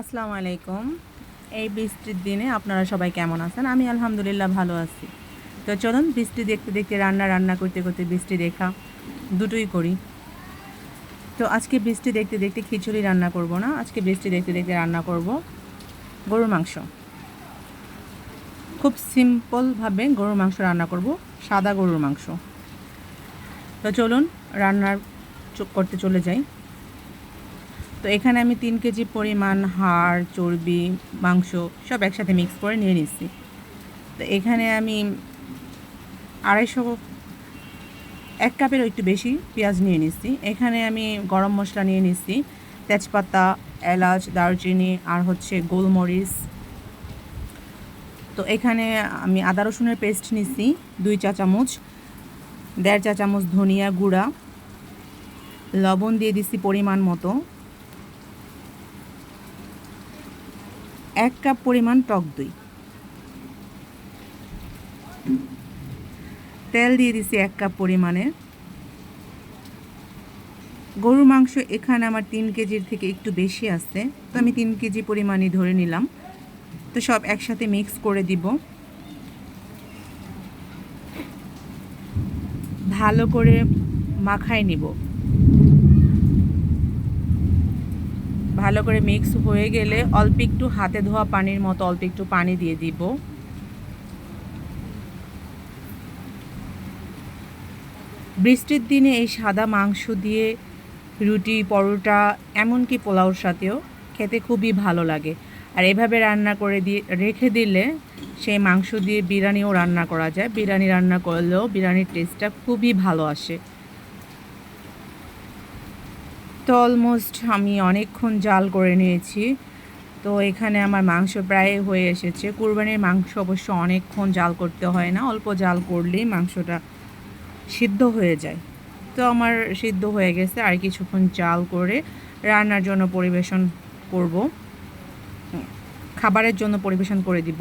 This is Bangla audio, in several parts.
আসসালামু আলাইকুম। এই বৃষ্টির দিনে আপনারা সবাই কেমন আছেন? আমি আলহামদুলিল্লাহ ভালো আছি। তো চলুন বৃষ্টি দেখতে দেখতে, রান্না রান্না করতে করতে বৃষ্টি দেখা দুটোই করি। তো আজকে বৃষ্টি দেখতে দেখতে খিচুড়ি রান্না করব না, আজকে বৃষ্টি দেখতে দেখতে রান্না করব গরুর মাংস। খুব সিম্পলভাবে গরুর মাংস রান্না করব, সাদা গরুর মাংস। তো চলুন রান্নার করতে চলে যাই। তো এখানে আমি তিন কেজি পরিমাণ হাড়, চর্বি, মাংস সব একসাথে মিক্স করে নিয়ে নিচ্ছি। তো এখানে আমি আড়াইশো এক কাপেরও একটু বেশি পেঁয়াজ নিয়ে নিচ্ছি। এখানে আমি গরম মশলা নিয়ে নিচ্ছি, তেজপাতা, এলাচ, দারচিনি আর হচ্ছে গোলমরিচ। তো এখানে আমি আদা রসুনের পেস্ট নিচ্ছি, দুই চা চামচ, দেড় চা চামচ ধনিয়া গুঁড়া, লবণ দিয়ে দিচ্ছি পরিমাণ মতো। এক কাপ পরিমাণ টক দই। তেল দিয়ে দিছি এক কাপ পরিমাণে। গরুর মাংস এখানে আমার তিন কেজির থেকে একটু বেশি আছে, তো আমি তিন কেজি পরিমাণই ধরে নিলাম। তো সব একসাথে মিক্স করে দিব। ভালো করে মাখায় নিব। ভালো করে মিক্স হয়ে গেলে অল্প একটু হাতে ধোয়া পানির মতো অল্প একটু পানি দিয়ে দিব। বৃষ্টির দিনে এই সাদা মাংস দিয়ে রুটি, পরোটা, এমনকি পোলাওর সাথেও খেতে খুবই ভালো লাগে। আর এভাবে রান্না করে দিয়ে, রেখে দিলে সেই মাংস দিয়ে বিরিয়ানিও রান্না করা যায়। বিরিয়ানি রান্না করলেও বিরিয়ানির টেস্টটা খুবই ভালো আসে। তো অলমোস্ট আমি অনেকক্ষণ জাল করে নিয়েছি। তো এখানে আমার মাংস প্রায় হয়ে এসেছে। কুরবানির মাংস অবশ্য অনেকক্ষণ জাল করতে হয় না, অল্প জাল করলেই মাংসটা সিদ্ধ হয়ে যায়। তো আমার সিদ্ধ হয়ে গেছে আর কিছুক্ষণ জাল করে রান্নার জন্য পরিবেশন করব। খাবারের জন্য পরিবেশন করে দিব।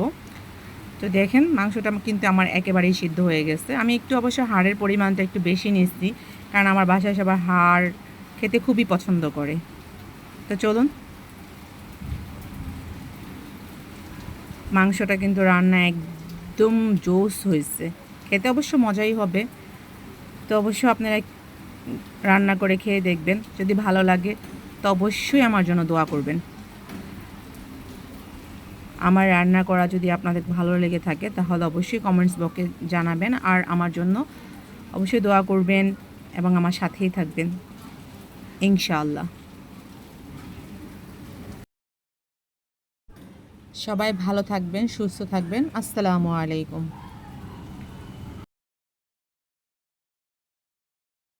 তো দেখেন মাংসটা কিন্তু আমার একেবারেই সিদ্ধ হয়ে গেছে। আমি একটু অবশ্য হাড়ের পরিমাণটা একটু বেশি নিচ্ছি, কারণ আমার বাসায় সবার হাড় খেতে খুবই পছন্দ করে। তো চলুন। মাংসটা কিন্তু রান্না একদম জোস হয়েছে। খেতে অবশ্য মজাই হবে। তো অবশ্য আপনারা রান্না করে খেয়ে দেখবেন। যদি ভালো লাগে, তো অবশ্যই আমার জন্য দোয়া করবেন। আমার রান্না করা যদি আপনাদের ভালো লেগে থাকে, তাহলে অবশ্যই কমেন্টস বক্সে জানাবেন। আর আমার জন্য অবশ্যই দোয়া করবেন এবং আমার সাথেই থাকবেন। ইনশাআল্লাহ। সবাই ভালো থাকবেন সুস্থ থাকবেন। আসসালামু আলাইকুম।